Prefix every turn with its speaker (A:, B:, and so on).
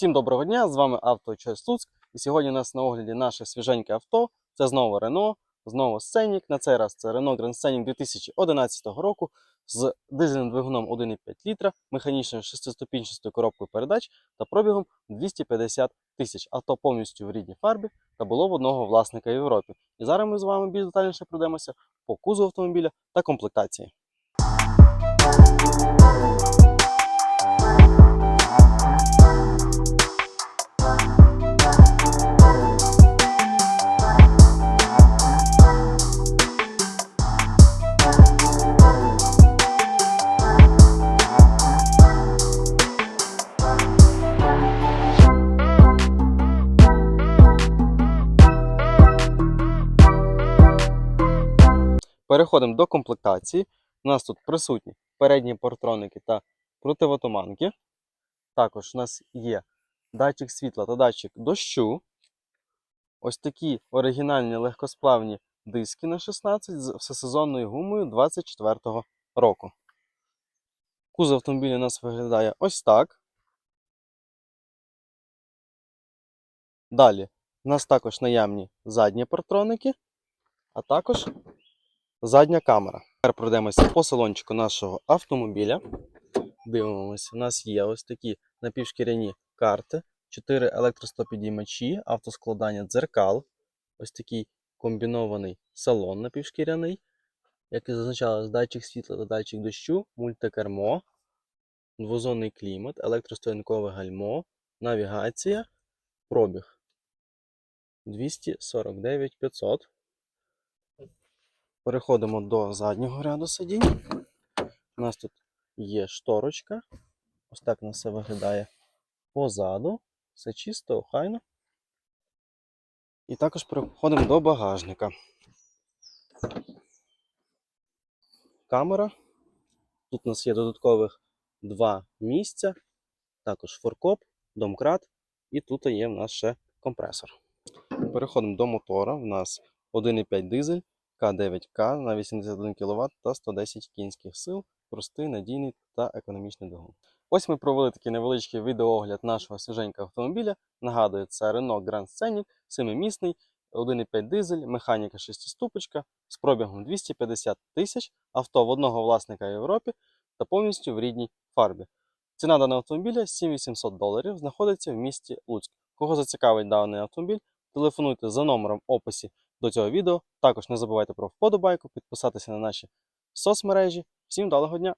A: Всім доброго дня! З вами Авто Луцьк. І сьогодні у нас на огляді наше свіженьке авто. Це знову Renault, знову Scenic. На цей раз це Renault Grand Scenic 2011 року з дизельним двигуном 1,5 літра, механічною шестиступінчастою коробкою передач та пробігом 250 тисяч. Авто повністю в рідній фарбі та було в одного власника в Європі. І зараз ми з вами більш детальніше пройдемося по кузову автомобіля та комплектації. Переходимо до комплектації. У нас тут присутні передні портроники та противотуманки. Також у нас є датчик світла та датчик дощу. Ось такі оригінальні легкосплавні диски на 16 з всесезонною гумою 24-го року. Кузов автомобіля у нас виглядає ось так. Далі у нас також наявні задні партроники, а також задня камера. Тепер пройдемося по салончику нашого автомобіля. Дивимося, у нас є ось такі напівшкіряні карти, 4 електростопідіймачі, автоскладання дзеркал, ось такий комбінований салон напівшкіряний, як і зазначалось, датчик світла та датчик дощу, мультикермо, двозонний клімат, електростоянкове гальмо, навігація, пробіг 249 500. Переходимо до заднього ряду сидінь. У нас тут є шторочка. Ось так у нас все виглядає позаду. Все чисто, охайно. І також переходимо до багажника. Камера. Тут у нас є додаткових два місця. Також форкоп, домкрат. І тут є в нас ще компресор. Переходимо до мотора. У нас 1,5 дизель. К9К на 81 кВт та 110 кінських сил, простий, надійний та економічний двигун. Ось ми провели такий невеличкий відеоогляд нашого свіженького автомобіля. Нагадую, це Renault Grand Scenic, семимісний, 1,5 дизель, механіка 6-ступочка з пробігом 250 тисяч, авто в одного власника в Європі та повністю в рідній фарбі. Ціна даного автомобіля 7800 доларів, знаходиться в місті Луцьк. Кого зацікавить даний автомобіль, телефонуйте за номером описі до цього відео. Також не забувайте про вподобайку, підписатися на наші соцмережі. Всім далого дня!